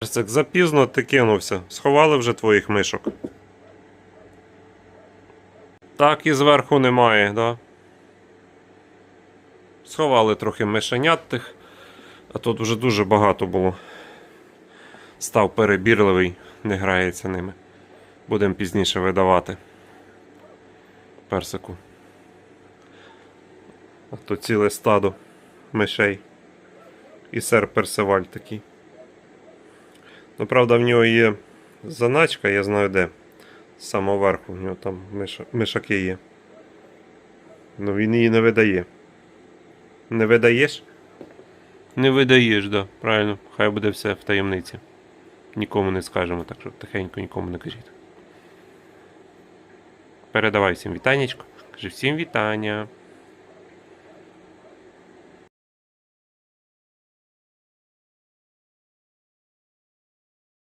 Персик, запізно ти кинувся. Сховали вже твоїх мишок. Так і зверху немає, да? Сховали трохи мишенят тих, а тут вже дуже багато було. Став перебірливий, не грається ними. Будемо пізніше видавати. Персику. А то ціле стадо мишей. І сер Персиваль такий. Ну, правда, в нього є заначка, я знаю де. З самого верху, в нього там миша, мишаки є. Ну він її не видає. Не видаєш? Не видаєш, да. Правильно. Хай буде все в таємниці. Нікому не скажемо, так що тихенько нікому не кажіть. Передавай всім вітаннячко. Кажи всім вітання.